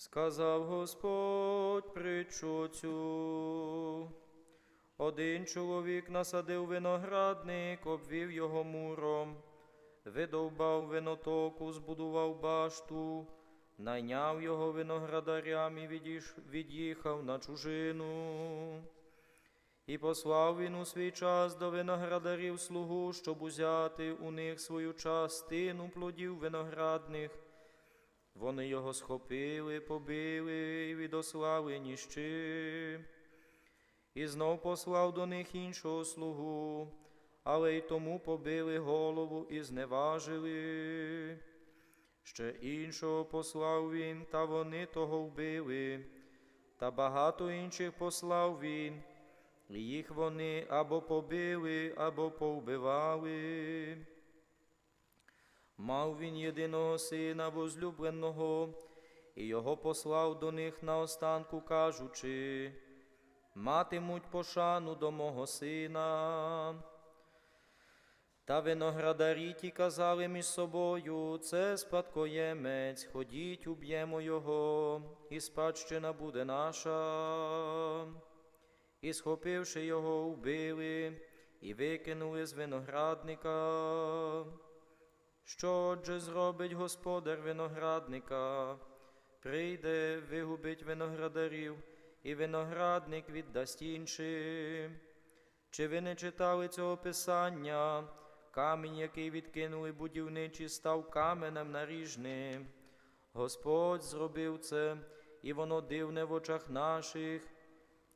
Сказав Господь притчу цю. Один чоловік насадив виноградник, обвів його муром, видовбав винотоку, збудував башту, найняв його виноградарям і від'їхав на чужину. І послав він у свій час до виноградарів слугу, щоб узяти у них свою частину плодів виноградних. Вони його схопили, побили і відослали ні з чим. І знов послав до них іншого слугу, але й тому побили голову і зневажили. Ще іншого послав він, та вони того вбили, та багато інших послав він, і їх вони або побили, або повбивали. Мав він єдиного сина возлюбленого, і його послав до них наостанку, кажучи, матимуть пошану до мого сина. Та виноградарі ті казали між собою, це спадкоємець, ходіть, уб'ємо його, і спадщина буде наша. І схопивши його, вбили, і викинули з виноградника. Що отже зробить господар виноградника? Прийде, вигубить виноградарів, і виноградник віддасть іншим. Чи ви не читали цього писання? Камінь, який відкинули будівничі, став каменем наріжним. Господь зробив це, і воно дивне в очах наших.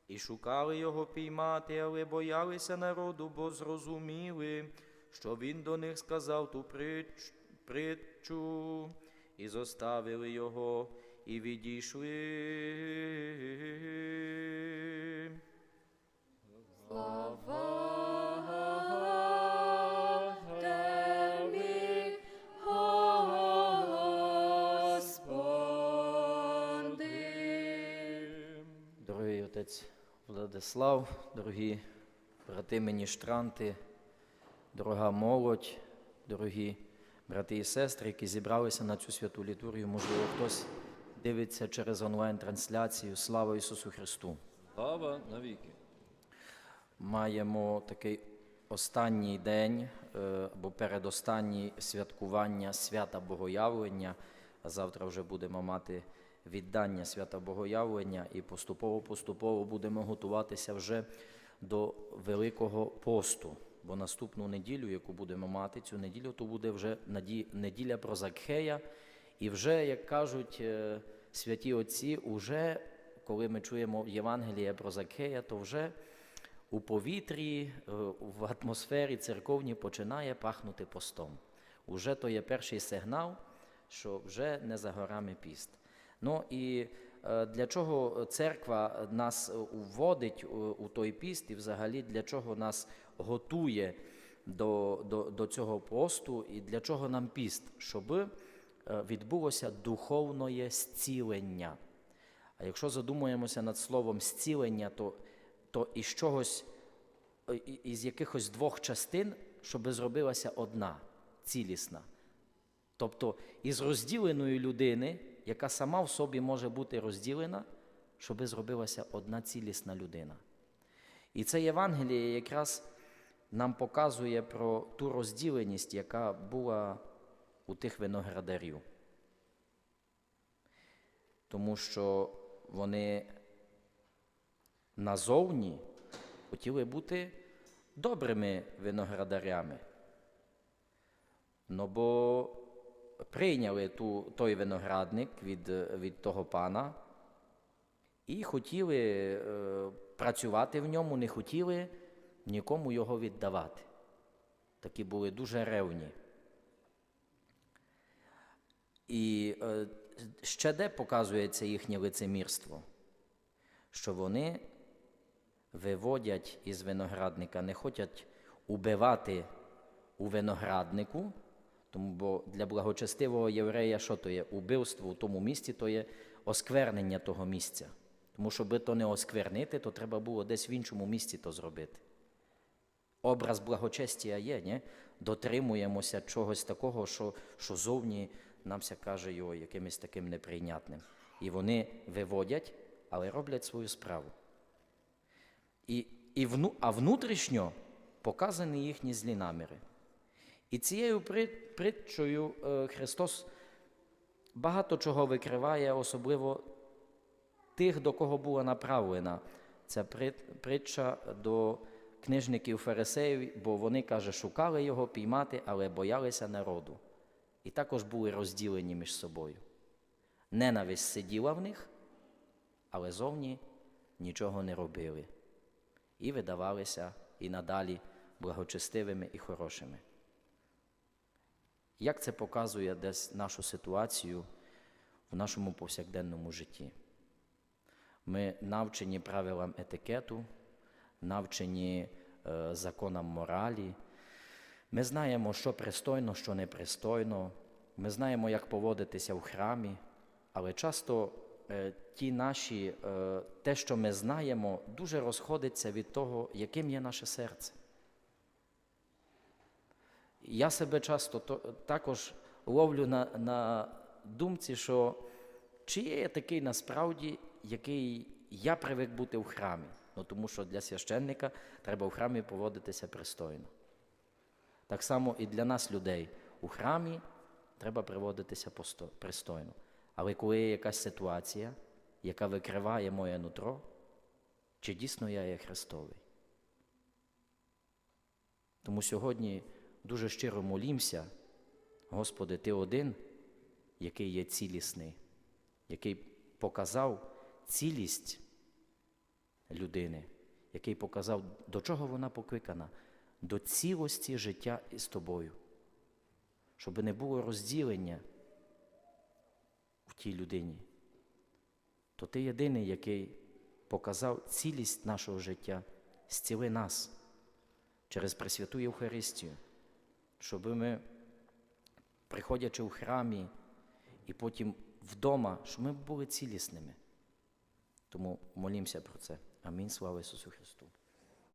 І шукали його піймати, але боялися народу, бо зрозуміли, що він до них сказав ту притч, притчу, і зоставили його, і відійшли. Слава Дорогий отець Владислав, дорогі брати міністранти, дорога молодь, дорогі брати і сестри, які зібралися на цю святу літургію, можливо, хтось дивиться через онлайн-трансляцію. Слава Ісусу Христу! Слава навіки. Маємо такий останній день е, або передостанній святкування свята Богоявлення. А завтра вже будемо мати віддання свята Богоявлення і поступово-поступово будемо готуватися вже до Великого посту. Бо наступну неділю, яку будемо мати, цю неділю, то буде вже неділя про Закхея. І вже, як кажуть е, святі отці, уже коли ми чуємо Євангеліє про Закхея, то вже у повітрі, е, в атмосфері церковній починає пахнути постом. Уже то є перший сигнал, що вже не за горами піст. Ну і е, для чого церква нас вводить у той піст, і взагалі для чого нас готує до, до, до цього посту, і для чого нам піст? Щоб е, відбулося духовне зцілення. А якщо задумуємося над словом зцілення, то, то із чогось, е, із якихось двох частин, щоб зробилася одна, цілісна. Тобто із розділеної людини, яка сама в собі може бути розділена, щоб зробилася одна цілісна людина. І це Євангеліє якраз нам показує про ту розділеність, яка була у тих виноградарів. Тому що вони назовні хотіли бути добрими виноградарями. Ну бо прийняли ту, той виноградник від, від того пана і хотіли е, працювати в ньому, не хотіли нікому його віддавати. Такі були дуже ревні. І е, ще де показується їхнє лицемірство? Що вони виводять із виноградника, не хочуть убивати у винограднику, тому бо для благочестивого єврея що то є? Убивство у тому місці то є осквернення того місця. Тому щоб то не осквернити, то треба було десь в іншому місці то зробити. Образ благочестія є, ні? дотримуємося чогось такого, що, що зовні нам ся каже його якимось таким неприйнятним. І вони виводять, але роблять свою справу. І, і вну, а внутрішньо показані їхні злі наміри. І цією при- притчою е, Христос багато чого викриває, особливо тих, до кого була направлена ця притча до книжників фарисеїв, бо вони, каже, шукали його піймати, але боялися народу. І також були розділені між собою. Ненависть сиділа в них, але зовні нічого не робили. І видавалися і надалі благочестивими і хорошими. Як це показує десь нашу ситуацію в нашому повсякденному житті? Ми навчені правилам етикету, навчені е, законам моралі. Ми знаємо, що пристойно, що непристойно. Ми знаємо, як поводитися в храмі, але часто е, ті наші, е, те, що ми знаємо, дуже розходиться від того, яким є наше серце. Я себе часто то, також ловлю на, на думці, що чи є я такий насправді, який я привик бути в храмі. Ну, тому що для священника треба в храмі поводитися пристойно. Так само і для нас, людей, у храмі треба приводитися пристойно. Але коли є якась ситуація, яка викриває моє нутро, чи дійсно я є Христовий? Тому сьогодні дуже щиро молімся, Господи, Ти один, який є цілісний, який показав цілість людини, який показав, до чого вона покликана, до цілості життя із тобою, щоб не було розділення в тій людині. То ти єдиний, який показав цілість нашого життя, зціли нас через Пресвяту Євхаристію, щоб ми, приходячи в храмі і потім вдома, щоб ми були цілісними. Тому молімося про це. Амінь. Слава Ісусу Христу.